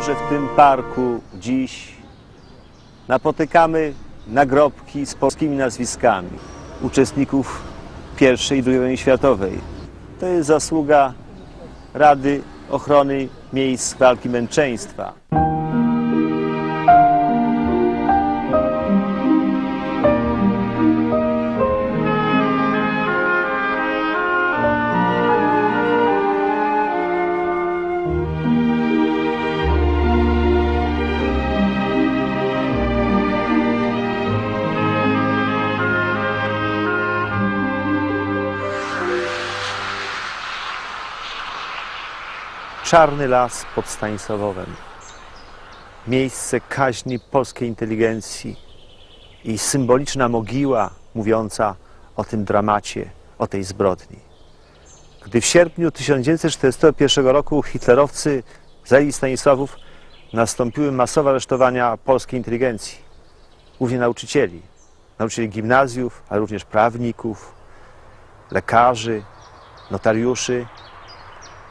że w tym parku dziś napotykamy nagrobki z polskimi nazwiskami uczestników I i II wojny światowej. To jest zasługa Rady Ochrony Miejsc Walki Męczeństwa. Czarny las pod Stanisławowem. Miejsce kaźni polskiej inteligencji i symboliczna mogiła mówiąca o tym dramacie, o tej zbrodni. Gdy w sierpniu 1941 roku hitlerowcy zajęli Stanisławów, nastąpiły masowe aresztowania polskiej inteligencji, głównie nauczycieli, nauczycieli gimnazjów, ale również prawników, lekarzy, notariuszy,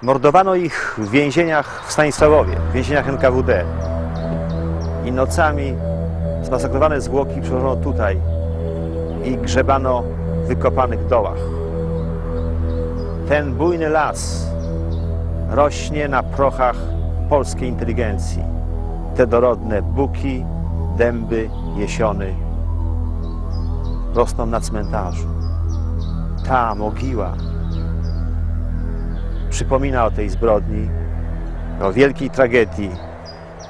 Mordowano ich w więzieniach w Stanisławowie, w więzieniach NKWD. I nocami zmasakrowane zwłoki przywożono tutaj i grzebano w wykopanych dołach. Ten bujny las rośnie na prochach polskiej inteligencji. Te dorodne buki, dęby, jesiony rosną na cmentarzu. Ta mogiła przypomina o tej zbrodni, o wielkiej tragedii,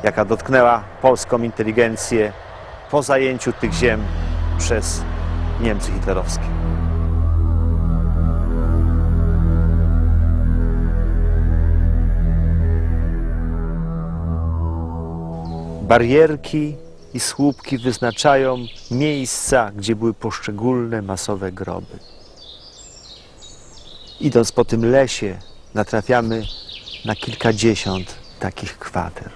jaka dotknęła polską inteligencję po zajęciu tych ziem przez Niemcy hitlerowskie. Barierki i słupki wyznaczają miejsca, gdzie były poszczególne masowe groby. Idąc po tym lesie, natrafiamy na kilkadziesiąt takich kwater.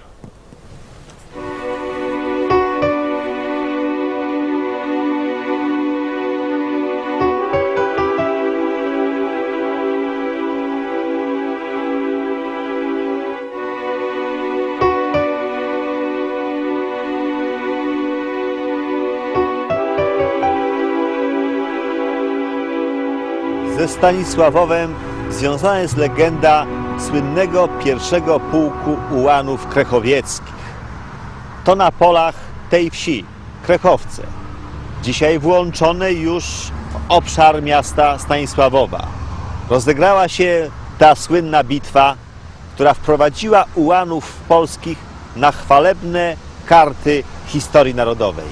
Ze Stanisławowem związana jest legenda słynnego pierwszego pułku ułanów krechowieckich. To na polach tej wsi, Krechowce, dzisiaj włączone już w obszar miasta Stanisławowa. Rozegrała się ta słynna bitwa, która wprowadziła ułanów polskich na chwalebne karty historii narodowej.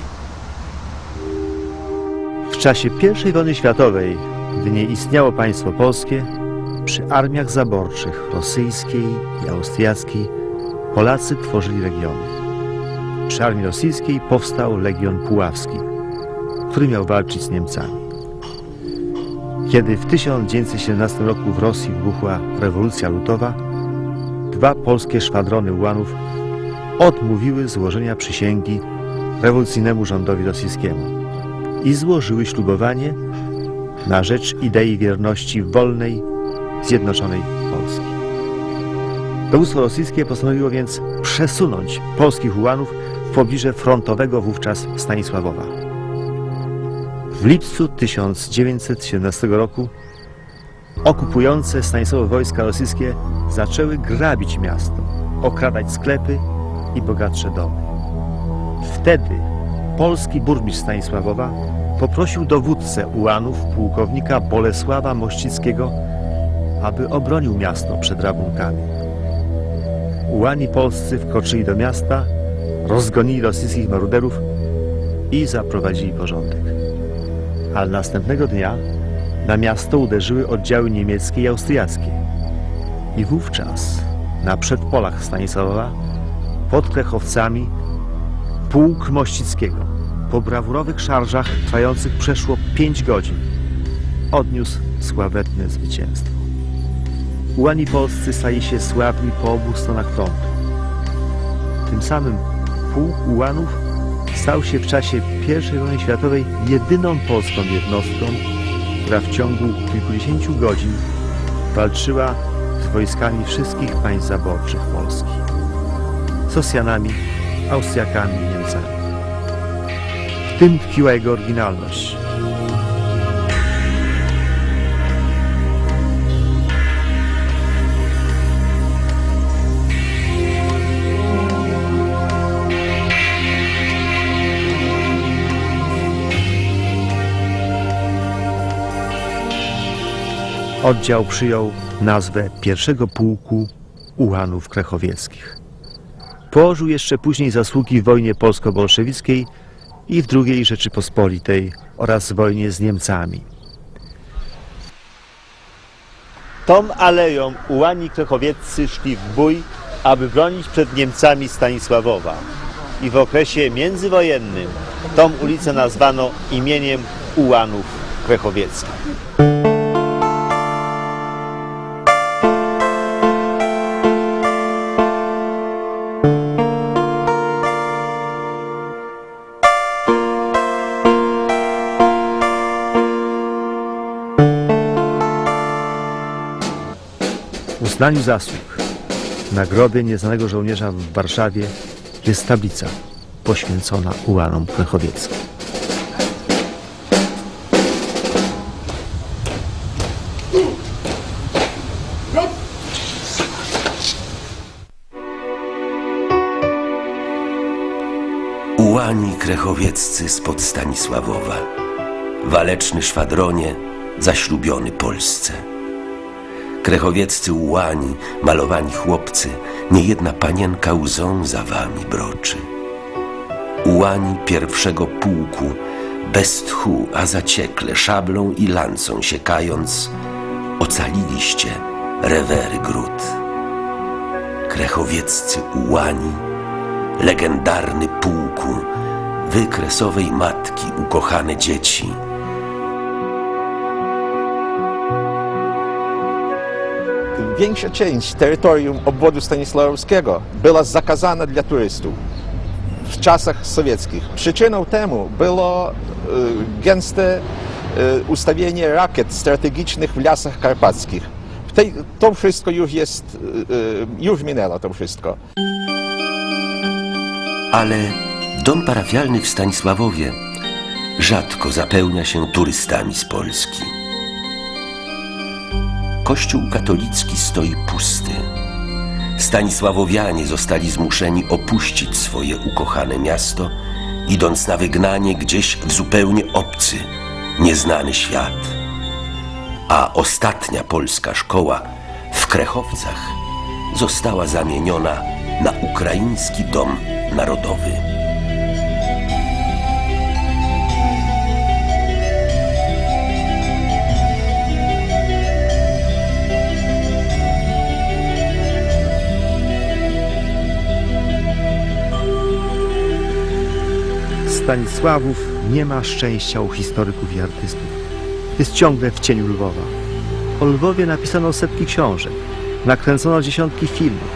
W czasie I wojny światowej, gdy nie istniało państwo polskie, przy armiach zaborczych rosyjskiej i austriackiej Polacy tworzyli legiony. Przy armii rosyjskiej powstał Legion Puławski, który miał walczyć z Niemcami. Kiedy w 1917 roku w Rosji wybuchła rewolucja lutowa, dwa polskie szwadrony ułanów odmówiły złożenia przysięgi rewolucyjnemu rządowi rosyjskiemu i złożyły ślubowanie na rzecz idei wierności wolnej, zjednoczonej Polski. Dowództwo rosyjskie postanowiło więc przesunąć polskich ułanów w pobliże frontowego wówczas Stanisławowa. W lipcu 1917 roku okupujące Stanisławo wojska rosyjskie zaczęły grabić miasto, okradać sklepy i bogatsze domy. Wtedy polski burmistrz Stanisławowa poprosił dowódcę ułanów, pułkownika Bolesława Mościckiego, aby obronił miasto przed rabunkami. Ułani polscy wkroczyli do miasta, rozgonili rosyjskich maruderów i zaprowadzili porządek. Ale następnego dnia na miasto uderzyły oddziały niemieckie i austriackie. I wówczas na przedpolach Stanisława pod Krechowcami pułk Mościckiego po brawurowych szarżach trwających przeszło 5 godzin odniósł sławetne zwycięstwo. Ułani polscy stali się sławni po obu stronach frontu. Tym samym pułk ułanów stał się w czasie I wojny światowej jedyną polską jednostką, która w ciągu kilkudziesięciu godzin walczyła z wojskami wszystkich państw zaborczych Polski. z Rosjanami, Austriakami i Niemcami. W tym tkwiła jego oryginalność. Oddział przyjął nazwę pierwszego pułku ułanów krechowieckich. Położył jeszcze później zasługi w wojnie polsko-bolszewickiej i w II Rzeczypospolitej oraz w wojnie z Niemcami. Tą aleją ułani krechowieccy szli w bój, aby bronić przed Niemcami Stanisławowa. I w okresie międzywojennym tą ulicę nazwano imieniem ułanów krechowieckich. Uznaniu zasług na grobie nieznanego żołnierza w Warszawie jest tablica poświęcona ułanom krechowieckim. Ułani krechowieccy spod Stanisławowa, waleczny szwadronie, zaślubiony Polsce. Krechowieccy ułani, malowani chłopcy, niejedna panienka łzą za wami broczy. Ułani pierwszego pułku, bez tchu, a zaciekle, szablą i lancą siekając, ocaliliście rewery gród. Krechowieccy ułani, legendarny pułku, wykresowej matki, ukochane dzieci. Większa część terytorium obwodu stanisławowskiego była zakazana dla turystów w czasach sowieckich. Przyczyną temu było e, gęste e, ustawienie rakiet strategicznych w lasach karpackich. Tej, to wszystko już jest, e, już minęło to wszystko. Ale dom parafialny w Stanisławowie rzadko zapełnia się turystami z Polski. Kościół katolicki stoi pusty. Stanisławowianie zostali zmuszeni opuścić swoje ukochane miasto, idąc na wygnanie gdzieś w zupełnie obcy, nieznany świat. A ostatnia polska szkoła w Krechowcach została zamieniona na ukraiński dom narodowy. Stanisławów nie ma szczęścia u historyków i artystów. Jest ciągle w cieniu Lwowa. O Lwowie napisano setki książek, nakręcono dziesiątki filmów,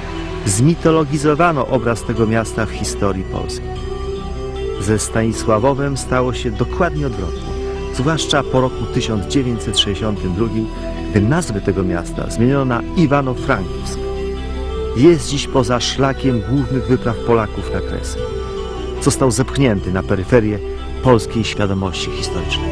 zmitologizowano obraz tego miasta w historii Polski. Ze Stanisławowem stało się dokładnie odwrotnie, zwłaszcza po roku 1962, gdy nazwę tego miasta zmieniono na Iwano-Frankivsk. Jest dziś poza szlakiem głównych wypraw Polaków na Kresy został zepchnięty na peryferię polskiej świadomości historycznej.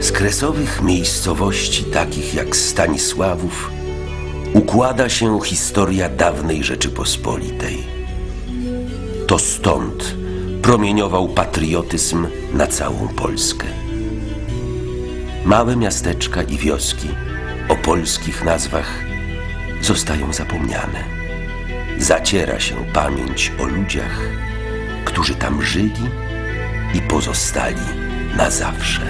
Z kresowych miejscowości takich jak Stanisławów układa się historia dawnej Rzeczypospolitej. To stąd promieniował patriotyzm na całą Polskę. Małe miasteczka i wioski o polskich nazwach zostają zapomniane. Zaciera się pamięć o ludziach, którzy tam żyli i pozostali na zawsze.